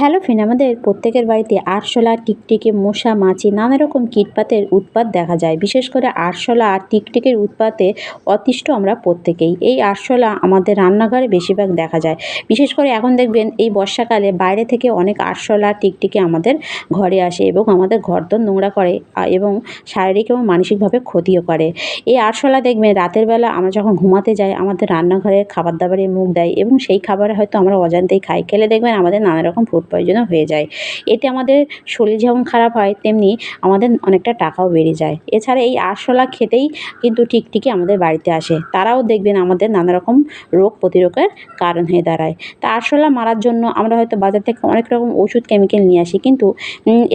Hello friend, আমাদের প্রত্যেকের বাড়িতে আরশোলা, টিকটিকি মশা মাছি, নানা রকম কীটপাতের উৎপাত দেখা যায়। বিশেষ করে আরশোলা আর টিকটিকের উৎপাতে অতিষ্ঠ আমরা প্রত্যেকেই। এই আরশোলা আমাদের রান্নাঘরে বেশিরভাগ দেখা যায়। বিশেষ করে এখন দেখবেন এই বর্ষাকালে বাইরে থেকে অনেক আরশোলা, টিকটিকি আমাদের ঘরে আসে এবং আমাদের ঘরদোর নোংরা করে এবং শারীরিক এবং মানসিকভাবে ক্ষতিও করে। এই আরশোলা দেখবেন রাতের বেলা আমরা যখন ঘুমাতে যাই, আমাদের রান্নাঘরে খাবার দাবারে মুখ দেয় এবং সেই খাবার হয়তো আমরা অজান্তেই খাই। খেলে দেখবেন আমাদের নানা রকম ফুড পয়জনও হয়ে যায়। এতে আমাদের শরীর যেমন খারাপ হয়, তেমনি আমাদের অনেকটা টাকাও বেড়ে যায়। এছাড়া এই আরশোলা খেতেই কিন্তু টিকটিকি আমাদের বাড়িতে আসে। তারাও দেখবেন আমাদের নানা রকম রোগ প্রতিরোধের কারণ হয়ে দাঁড়ায়। তা আরশোলা মারার জন্য আমরা হয়তো বাজার থেকে অনেক রকম ওষুধ, কেমিক্যাল নিয়ে আসি, কিন্তু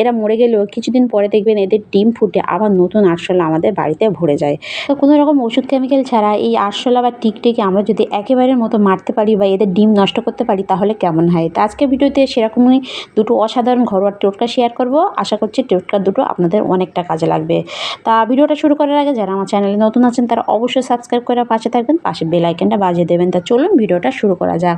এরা মরে গেলেও কিছুদিন পরে দেখবেন এদের ডিম ফুটে আবার নতুন আরশোলা আমাদের বাড়িতে ভরে যায়। তো কোনো রকম ওষুধ, কেমিক্যাল ছাড়া এই আরশোলা বা টিকটিকি আমরা যদি একেবারের মতো মারতে পারি বা এদের ডিম নষ্ট করতে পারি, তাহলে কেমন হয়? তো আজকে ভিডিওতে সেরকমই দুটো অসাধারণ ঘরোয়া টোটকা শেয়ার করব। আশা করছি টোটকা দুটো আপনাদের অনেকটা কাজে লাগবে। তা ভিডিওটা শুরু করার আগে যারা আমার চ্যানেলে নতুন আছেন, তারা অবশ্যই সাবস্ক্রাইব করে পাশে থাকবেন, পাশে বেল আইকনটা বাজিয়ে দেবেন। তা চলুন ভিডিওটা শুরু করা যাক।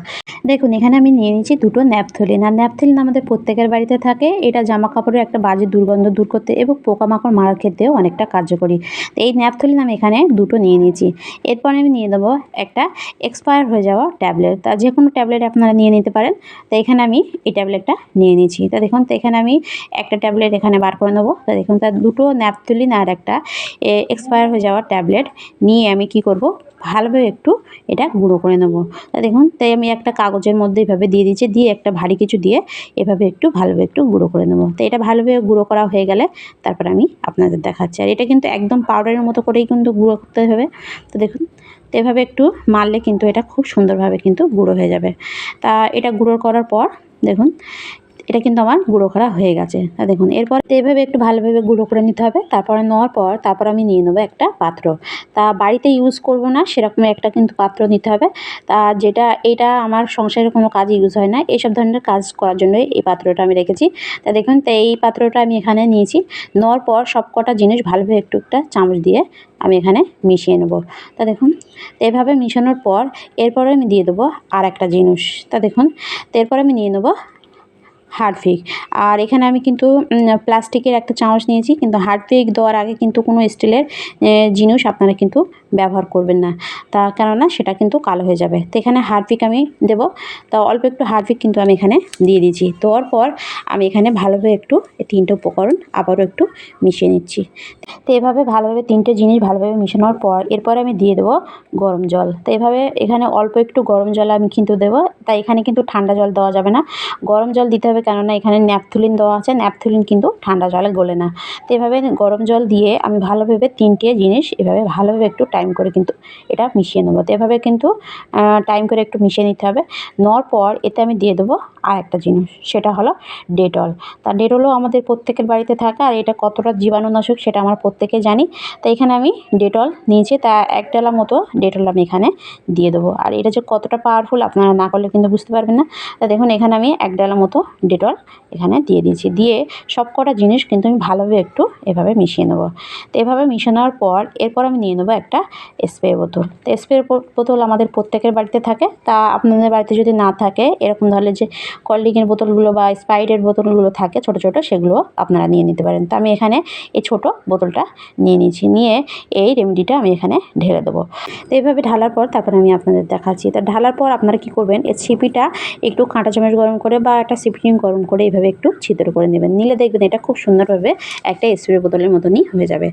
দেখুন, এখানে আমি নিয়ে নিচ্ছি দুটো ন্যাপথলিন। আর ন্যাপথলিন আমাদের প্রত্যেকের বাড়িতে থাকে। এটা জামা কাপড়ের একটা বাজে দুর্গন্ধ দূর করতে এবং পোকামাকড় মারার ক্ষেত্রেও অনেকটা কার্যকরী। তো এই ন্যাপথলিন আমি এখানে দুটো নিয়ে নিয়েছি। এরপর আমি নিয়ে দেবো একটা এক্সপায়ার হয়ে যাওয়া ট্যাবলেট তা যে কোনো ট্যাবলেট আপনারা নিয়ে নিতে পারেন। তো এখানে আমি এই ট্যাবলেটটা নিয়ে নিয়েছি। তা দেখুন, তো এখানে আমি একটা ট্যাবলেট এখানে বার করে নেব। তা দেখুন তার দুটো ন্যাপথলিন আর একটা এক্সপায়ার হয়ে যাওয়া ট্যাবলেট নিয়ে আমি কি করব? ভালোভাবে একটু এটা গুঁড়ো করে নেব। তা দেখুন, তাই আমি একটা কাগজের মধ্যে এভাবে দিয়ে দিচ্ছি দিয়ে একটা ভারী কিছু দিয়ে এভাবে একটু ভালোভাবে একটু গুঁড়ো করে নেব। তো এটা ভালোভাবে গুঁড়ো করা হয়ে গেলে তারপর আমি আপনাদের দেখাচ্ছি। আর এটা কিন্তু একদম পাউডারের মতো করেই কিন্তু গুঁড়ো করতে হবে। তো দেখুন, তো এভাবে একটু মারলে কিন্তু এটা খুব সুন্দরভাবে কিন্তু গুঁড়ো হয়ে যাবে। তা এটা গুঁড়ো করার পর দেখুন এটা কিন্তু আমার গুঁড়ো করা হয়ে গেছে। তা দেখুন, এরপর এভাবে একটু ভালোভাবে গুঁড়ো করে নিতে হবে। তারপরে নেওয়ার পর তারপর আমি নিয়ে নেব একটা পাত্র। তা বাড়িতে ইউজ করব না সেরকম একটা কিন্তু পাত্র নিতে হবে। তা যেটা, এটা আমার সংসারের কোনো কাজে ইউজ হয় না। এইসব ধরনের কাজ করার জন্য এই পাত্রটা আমি রেখেছি। তা দেখুন, তো এই পাত্রটা আমি এখানে নিয়েছি। নেওয়ার পর সব কটা জিনিস ভালোভাবে একটু একটা চামচ দিয়ে আমি এখানে মিশিয়ে নেব। তা দেখুন এভাবে মিশানোর পর এরপরে আমি দিয়ে দেবো আর একটা জিনিস। তা দেখুন, তো এরপর আমি নিয়ে নেব হারপিক আর এখানে আমি কিন্তু প্লাস্টিকের একটা চামচ নিয়েছি, কিন্তু হার্ডফিক দেওয়ার আগে কিন্তু কোনো স্টিলের জিনিস আপনারা কিন্তু ব্যবহার করবেন না। তা কেননা সেটা কিন্তু কালো হয়ে যাবে। তো এখানে হারপিক আমি দেব। তা অল্প একটু হারপিক কিন্তু আমি এখানে দিয়ে দিয়েছি। দেওয়ার পর আমি এখানে ভালোভাবে একটু এই তিনটে উপকরণ আবারও একটু মিশিয়ে নিচ্ছি। তো এভাবে ভালোভাবে তিনটে জিনিস ভালোভাবে মিশানোর পর এরপর আমি দিয়ে দেবো গরম জল। তো এভাবে এখানে অল্প একটু গরম জল আমি কিন্তু দেবো। তাই এখানে কিন্তু ঠান্ডা জল দেওয়া যাবে না। গরম জল দিতে হবে কেননা এখানে ন্যাপথুলিন দেওয়া আছে। ন্যাপথুলিন কিন্তু ঠান্ডা জলে গলে না। তো এভাবে গরম জল দিয়ে আমি ভালোভাবে তিনটে জিনিস এভাবে ভালোভাবে একটু টাইম করে কিন্তু এটা মিশিয়ে নেব। তো এভাবে কিন্তু টাইম করে একটু মিশিয়ে নিতে হবে। নেওয়ার পর এতে আমি দিয়ে দেবো আর একটা জিনিস, সেটা হলো ডেটল তা ডেটলও আমাদের প্রত্যেকের বাড়িতে থাকে আর এটা কতটা জীবাণুনাশক সেটা আমরা প্রত্যেকে জানি। তো এখানে আমি ডেটল নিয়েছি, তা এক ডালা মতো ডেটল আমি এখানে দিয়ে দেবো। আর এটা যে কতটা পাওয়ারফুল আপনারা না করলে কিন্তু বুঝতে পারবেন না। তা দেখুন, এখানে আমি এক ডালা মতো ডেটল এখানে দিয়ে দিয়েছি। দিয়ে সব কটা জিনিস কিন্তু আমি ভালোভাবে একটু এভাবে মিশিয়ে নেব। তো এভাবে মিশানোর পর এরপর আমি নিয়ে নেব একটা স্প্রে বোতল। তো স্প্রে বোতল আমাদের প্রত্যেকের বাড়িতে থাকে। তা আপনাদের বাড়িতে যদি না থাকে, এরকম ধরনের যে কোল্ড ড্রিঙ্কের বোতলগুলো বা স্প্রাইটের বোতলগুলো থাকে, ছোটো ছোটো, সেগুলো আপনারা নিয়ে নিতে পারেন। তো আমি এখানে এই ছোটো বোতলটা নিয়ে নিয়েছি। নিয়ে এই রেমেডিটা আমি এখানে ঢেলে দেবো। তো এইভাবে ঢালার পর তারপরে আমি আপনাদের দেখাচ্ছি। তা ঢালার পর আপনারা কী করবেন এই ছিপিটা একটু কাঁটা চামচ গরম করে বা একটা সিপিং গরম করে এইভাবে একটু ছিদ্র করে নেবেন। নিলে দেখবেন এটা খুব সুন্দরভাবে একটা স্প্রে বোতলের মতনই হয়ে যাবে।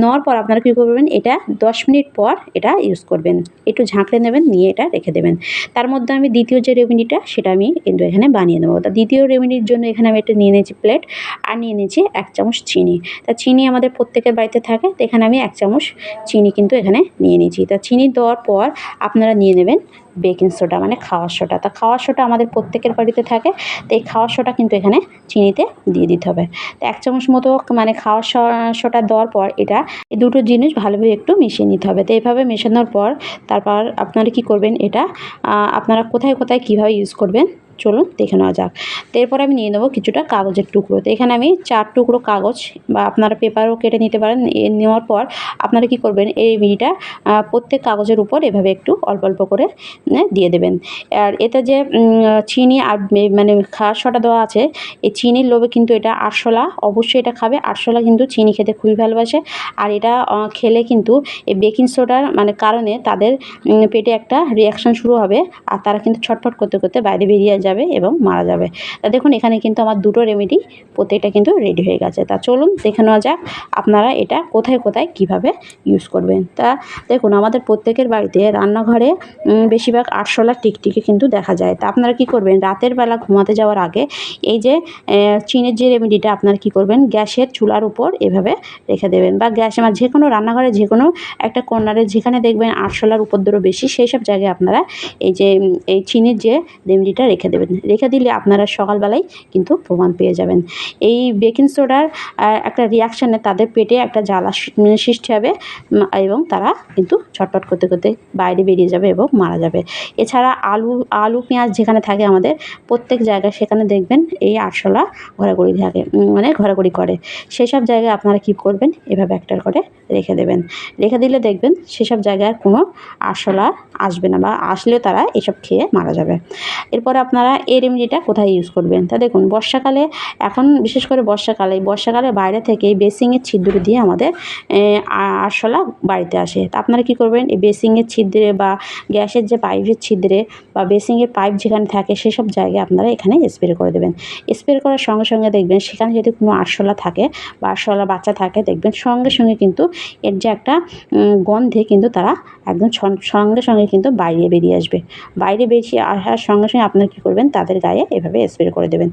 নেওয়ার পর আপনারা কী করবেন, এটা দশ মিনিট পর এটা ইউজ করবেন। একটু ঝাঁকড়ে নেবেন, নিয়ে এটা রেখে দেবেন। তার মধ্যে আমি দ্বিতীয় যে রেমেডিটা সেটা আমি কিন্তু এখানে বানিয়ে নেব। তা দ্বিতীয় রেমেডির জন্য এখানে আমি একটা নিয়ে নিয়েছি প্লেট আর নিয়ে নিয়েছি এক চামচ চিনি। তা চিনি আমাদের প্রত্যেকের বাড়িতে থাকে, তো এখানে আমি এক চামচ চিনি কিন্তু এখানে নিয়ে নিয়েছি। তা চিনি দেওয়ার পর আপনারা নিয়ে নেবেন বেকিং সোডা মানে খাওয়ার সোডা তা খাওয়ার সোডা আমাদের প্রত্যেকের বাড়িতে থাকে, তো এই খাওয়ার সোডা কিন্তু এখানে চিনিতে দিয়ে দিতে হবে। তো এক চামচ মতো মানে খাওয়ার সোডা দেওয়ার পর এটা এই দুটো জিনিস ভালোভাবে একটু মিশিয়ে নিতে হবে। তো এইভাবে মেশানোর পর তারপর আপনারা কি করবেন এটা আপনারা কোথায় কোথায় কীভাবে ইউজ করবেন চলুন দেখে নেওয়া যাক। এরপর আমি নিয়ে নেব কিছুটা কাগজের টুকরো। তো এখানে আমি চার টুকরো কাগজ বা আপনারা পেপারও কেটে নিতে পারেন। এ নেওয়ার পর আপনারা কি করবেন, এই বিড়িটা প্রত্যেক কাগজের উপর এভাবে একটু অল্প অল্প করে দিয়ে দেবেন। আর এতে যে চিনি আর মানে খাসটা দেওয়া আছে, এই চিনির লোভে কিন্তু এটা আরশোলা, অবশ্যই এটা খাবে। আরশোলা কিন্তু চিনি খেতে খুবই ভালোবাসে। আর এটা খেলে কিন্তু এই বেকিং সোডার মানে কারণে তাদের পেটে একটা রিয়াকশন শুরু হবে। আর তারা কিন্তু ছটফট করতে করতে বাইরে বেরিয়ে যাবে এবং মারা যাবে। তা দেখুন, এখানে কিন্তু আমার দুটো রেমেডি প্রত্যেকটা কিন্তু রেডি হয়ে গেছে। তা চলুন দেখে নেওয়া যাক আপনারা এটা কোথায় কোথায়, কীভাবে ইউজ করবেন। তা দেখুন, আমাদের প্রত্যেকের বাড়িতে রান্নাঘরে বেশিরভাগ আরশোলা টিকটিকি কিন্তু দেখা যায়। তা আপনারা কি করবেন? রাতের বেলা ঘুমাতে যাওয়ার আগে এই যে চীনের যে রেমেডিটা আপনারা কি করবেন? গ্যাসের চুলার উপর এভাবে রেখে দেবেন বা গ্যাস আমার যে কোনো রান্নাঘরে, যে কোনো একটা কর্নারে যেখানে দেখবেন আরশোলার উপদ্রব বেশি, সেই সব জায়গায় আপনারা এই যে, এই চিনির যে রেমেডিটা রেখে দেবেন। রেখে দিলে আপনারা সকালবেলায় কিন্তু প্রমাণ পেয়ে যাবেন। এই বেকিং সোডার একটা রিয়াকশানে তাদের পেটে একটা জ্বালা সৃষ্টি হবে এবং তারা কিন্তু ছটপট করতে করতে বাইরে বেরিয়ে যাবে এবং মারা যাবে। এছাড়া আলু আলু, পেঁয়াজ যেখানে থাকে আমাদের, প্রত্যেক জায়গায় সেখানে দেখবেন এই আরশোলা ঘোরাঘুরি থাকে মানে ঘোরাঘুরি করে। সেই সব জায়গায় আপনারা কী করবেন, এভাবে একটার করে রেখে দেবেন। রেখে দিলে দেখবেন সেসব জায়গায় কোনো আরশোলা আসবে না বা আসলেও তারা এসব খেয়ে মারা যাবে। এরপরে আপনারা এই রেমেডিটা কোথায় ইউজ করবেন? তা দেখুন, বর্ষাকালে, এখন বিশেষ করে বর্ষাকালে বর্ষাকালে বাইরে থেকে বেসিংয়ের ছিদ্র দিয়ে আমাদের আরশোলা বাড়িতে আসে। তা আপনারা কী করবেন? এই বেসিংয়ের ছিদ্রে বা গ্যাসের যে পাইপের ছিদ্রে বা বেসিংয়ের পাইপ যেখানে থাকে সেসব জায়গায় আপনারা এখানে স্প্রে করে দেবেন। স্প্রে করার সঙ্গে সঙ্গে দেখবেন সেখানে যদি কোনো আরশোলা থাকে বা আরশোলা বাচ্চা থাকে, দেখবেন সঙ্গে সঙ্গে কিন্তু এর যে একটা গন্ধে কিন্তু তারা একদম সঙ্গে সঙ্গে কিন্তু বাইরে বেরিয়ে আসবে। বাইরে বেরিয়ে আসার সঙ্গে সঙ্গে আপনারা কী করবেন? তাদের গায়ে এভাবে স্প্রে করে দেবেন।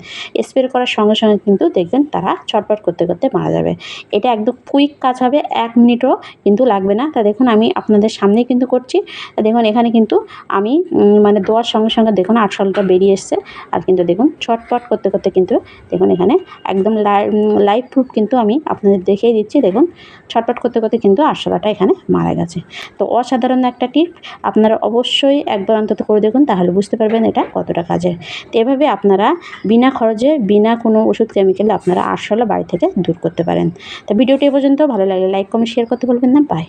স্প্রে করার সঙ্গে সঙ্গে কিন্তু দেখবেন তারা ছটপট করতে করতে মারা যাবে। এটা একদম কুইক কাজ হবে, এক মিনিটও কিন্তু লাগবে না। তা দেখুন, আমি আপনাদের সামনেই কিন্তু করছি। দেখুন, এখানে কিন্তু আমি মানে দোয়ার সঙ্গে সঙ্গে দেখুন আটশোলটা বেরিয়ে এসছে। আর কিন্তু দেখুন, ছটপট করতে করতে কিন্তু দেখুন, এখানে একদম লাইভ প্রুফ কিন্তু আমি আপনাদের দেখিয়ে দিচ্ছি। দেখুন, ছটপট করতে করতে কিন্তু আরশোলাটা এখানে মারা গেছে। তো অসাধারণ একটা টিপ আপনারা অবশ্যই একবার অন্তত করে দেখুন, তাহলে বুঝতে পারবেন এটা কতটা কাজের তো এভাবে আপনারা বিনা খরচে, বিনা কোনো ওষুধ কেমিক্যালে আপনারা আরশোলা বাড়ি থেকে দূর করতে পারেন। তো ভিডিওটি এ পর্যন্ত, ভালো লাগলে লাইক কমেন্ট শেয়ার করতে বলবেন না। বাই